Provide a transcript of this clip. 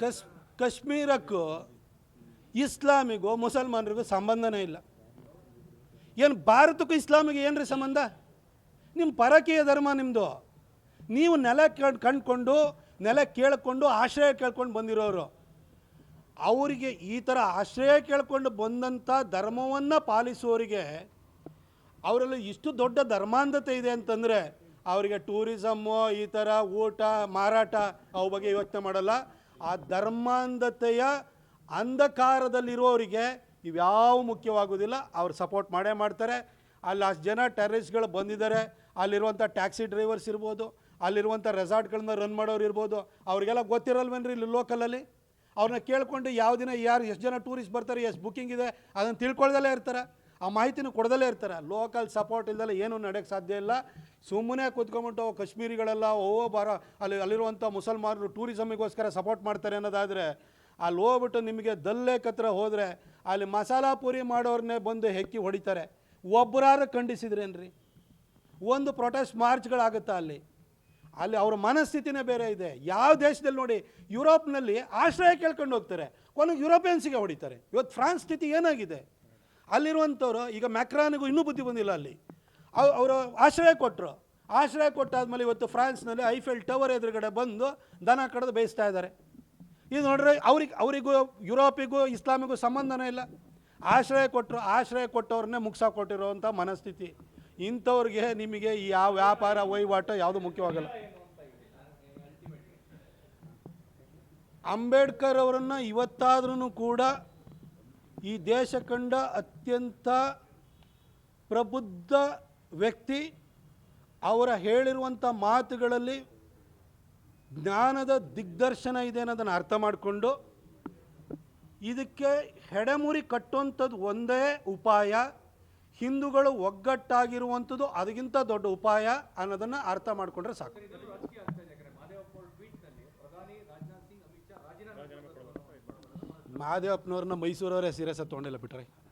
ಕಶ್ ಕಾಶ್ಮೀರಕ್ಕೂ ಇಸ್ಲಾಮಿಗೂ ಮುಸಲ್ಮಾನರಿಗೂ ಸಂಬಂಧನೇ ಇಲ್ಲ. ಏನು ಭಾರತಕ್ಕೂ ಇಸ್ಲಾಮಿಗೆ ಏನ್ರಿ ಸಂಬಂಧ? ನಿಮ್ಮ ಪರಕೀಯ ಧರ್ಮ ನಿಮ್ಮದು ನೀವು ನೆಲ ಕಂಡು ಕಂಡುಕೊಂಡು ನೆಲ ಕೇಳಿಕೊಂಡು, ಆಶ್ರಯ ಕೇಳ್ಕೊಂಡು ಬಂದಿರೋರು. ಅವರಿಗೆ ಈ ಥರ ಆಶ್ರಯ ಕೇಳ್ಕೊಂಡು ಬಂದಂಥ ಧರ್ಮವನ್ನು ಪಾಲಿಸುವವರಿಗೆ ಅವರಲ್ಲಿ ಇಷ್ಟು ದೊಡ್ಡ ಧರ್ಮಾಂಧತೆ ಇದೆ ಅಂತಂದರೆ ಅವರಿಗೆ ಟೂರಿಸಮ್ಮು, ಈ ಥರ ಊಟ, ಮಾರಾಟ ಅವ ಬಗ್ಗೆ ಯೋಚನೆ ಮಾಡಲ್ಲ. ಆ ಧರ್ಮಾಂಧತೆಯ ಅಂಧಕಾರದಲ್ಲಿರೋರಿಗೆ ಇವ್ಯಾವ ಮುಖ್ಯವಾಗೋದಿಲ್ಲ ಅವ್ರು ಸಪೋರ್ಟ್ ಮಾಡೇ ಮಾಡ್ತಾರೆ. ಅಲ್ಲಿ ಅಷ್ಟು ಜನ ಟೆರರಿಸ್ಟ್ಗಳು ಬಂದಿದ್ದಾರೆ. ಅಲ್ಲಿರುವಂಥ ಟ್ಯಾಕ್ಸಿ ಡ್ರೈವರ್ಸ್ ಇರ್ಬೋದು. ಅಲ್ಲಿರುವಂಥ ರೆಸಾರ್ಟ್ಗಳನ್ನ ರನ್ ಮಾಡೋರು ಇರ್ಬೋದು. ಅವ್ರಿಗೆಲ್ಲ ಗೊತ್ತಿರಲ್ವೇನ್ರಿ ಇಲ್ಲಿ ಲೋಕಲಲ್ಲಿ? ಅವ್ರನ್ನ ಕೇಳಿಕೊಂಡು ಯಾವ ದಿನ ಯಾರು ಎಷ್ಟು ಜನ ಟೂರಿಸ್ಟ್ ಬರ್ತಾರೆ, ಎಷ್ಟು ಬುಕ್ಕಿಂಗ್ ಇದೆ, ಅದನ್ನು ತಿಳ್ಕೊಳ್ದಲ್ಲೇ ಇರ್ತಾರೆ. ಆ ಮಾಹಿತಿನೂ ಕೊಡದಲ್ಲೇ ಇರ್ತಾರೆ. ಲೋಕಲ್ ಸಪೋರ್ಟ್ ಇಲ್ದಲ್ಲ ಏನೂ ನಡೆಯೋಕ್ಕೆ ಸಾಧ್ಯ ಇಲ್ಲ. ಸುಮ್ಮನೆ ಕೂತ್ಕೊಂಬಿಟ್ಟು ಕಾಶ್ಮೀರಿಗಳೆಲ್ಲ ಓ ಬಾರ, ಅಲ್ಲಿ, ಅಲ್ಲಿರುವಂಥ ಮುಸಲ್ಮಾನರು ಟೂರಿಸಮಿಗೋಸ್ಕರ ಸಪೋರ್ಟ್ ಮಾಡ್ತಾರೆ ಅನ್ನೋದಾದರೆ, ಅಲ್ಲಿ ಹೋಗ್ಬಿಟ್ಟು ನಿಮಗೆ ದಲ್ಲೇಕ್ ಹತ್ರ ಹೋದರೆ, ಅಲ್ಲಿ ಮಸಾಲ ಪೂರಿ ಮಾಡೋರನ್ನೇ ಬಂದು ಹೆಕ್ಕಿ ಹೊಡಿತಾರೆ. ಒಬ್ಬರಾರು ಖಂಡಿಸಿದ್ರೇನ್ರಿ? ಒಂದು ಪ್ರೊಟೆಸ್ಟ್ ಮಾರ್ಚ್ಗಳಾಗುತ್ತಾ ಅಲ್ಲಿ? ಅಲ್ಲಿ ಅವ್ರ ಮನಸ್ಥಿತಿನೇ ಬೇರೆ ಇದೆ. ಯಾವ ದೇಶದಲ್ಲಿ ನೋಡಿ, ಯುರೋಪ್ನಲ್ಲಿ ಆಶ್ರಯ ಕೇಳ್ಕೊಂಡು ಹೋಗ್ತಾರೆ. ಕೊನೆಗೆ ಯುರೋಪಿಯನ್ಸಿಗೆ ಹೊಡಿತಾರೆ. ಇವತ್ತು ಫ್ರಾನ್ಸ್ ಸ್ಥಿತಿ ಏನಾಗಿದೆ? ಅಲ್ಲಿರುವಂಥವ್ರು ಈಗ ಮ್ಯಾಕ್ರಾನಿಗೂ ಇನ್ನೂ ಬುದ್ಧಿ ಬಂದಿಲ್ಲ ಅಲ್ಲಿ. ಅವರು ಆಶ್ರಯ ಕೊಟ್ಟರು ಆಶ್ರಯ ಕೊಟ್ಟಾದ್ಮೇಲೆ ಇವತ್ತು ಫ್ರಾನ್ಸ್ನಲ್ಲಿ ಐಫೆಲ್ ಟವರ್ ಎದುರುಗಡೆ ಬಂದು ದನ ಕಡ್ದು ಬೇಯಿಸ್ತಾ ಇದ್ದಾರೆ. ಇದು ನೋಡ್ರೆ ಅವ್ರಿಗೆ, ಅವರಿಗೂ ಯುರೋಪಿಗೂ ಇಸ್ಲಾಮಿಗೂ ಸಂಬಂಧನೇ ಇಲ್ಲ. ಆಶ್ರಯ ಕೊಟ್ಟರು ಆಶ್ರಯ ಕೊಟ್ಟವ್ರನ್ನೇ ಮುಗ್ಸ ಕೊಟ್ಟಿರೋವಂಥ ಮನಸ್ಥಿತಿ. ಇಂಥವ್ರಿಗೆ ನಿಮಗೆ ಈ ಯಾವ ವ್ಯಾಪಾರ, ವಹಿವಾಟು ಯಾವುದು ಮುಖ್ಯವಾಗಲ್ಲ. ಅಂಬೇಡ್ಕರ್ ಅವರನ್ನು ಇವತ್ತಾದ್ರೂ ಕೂಡ ಈ ದೇಶ ಕಂಡ ಅತ್ಯಂತ ಪ್ರಬುದ್ಧ ವ್ಯಕ್ತಿ ಅವರ ಹೇಳಿರುವಂಥ ಮಾತುಗಳಲ್ಲಿ ಜ್ಞಾನದ ದಿಗ್ದರ್ಶನ ಇದೆ ಅನ್ನೋದನ್ನು ಅರ್ಥ ಮಾಡಿಕೊಂಡು ಇದಕ್ಕೆ ಹೆಡೆಮುರಿ ಕಟ್ಟುವಂಥದ್ದು ಒಂದೇ ಉಪಾಯ, ಹಿಂದೂಗಳು ಒಗ್ಗಟ್ಟಾಗಿರುವಂಥದ್ದು ಅದಕ್ಕಿಂತ ದೊಡ್ಡ ಉಪಾಯ ಅನ್ನೋದನ್ನು ಅರ್ಥ ಮಾಡಿಕೊಂಡ್ರೆ ಸಾಕು. ಮಹಾದೇವಪ್ಪನವ್ರನ್ನ ಮೈಸೂರವರೇ ಸೀರಿಯಸ್ ತೊಗೊಂಡಿಲ್ಲ ಬಿಟ್ರೆ.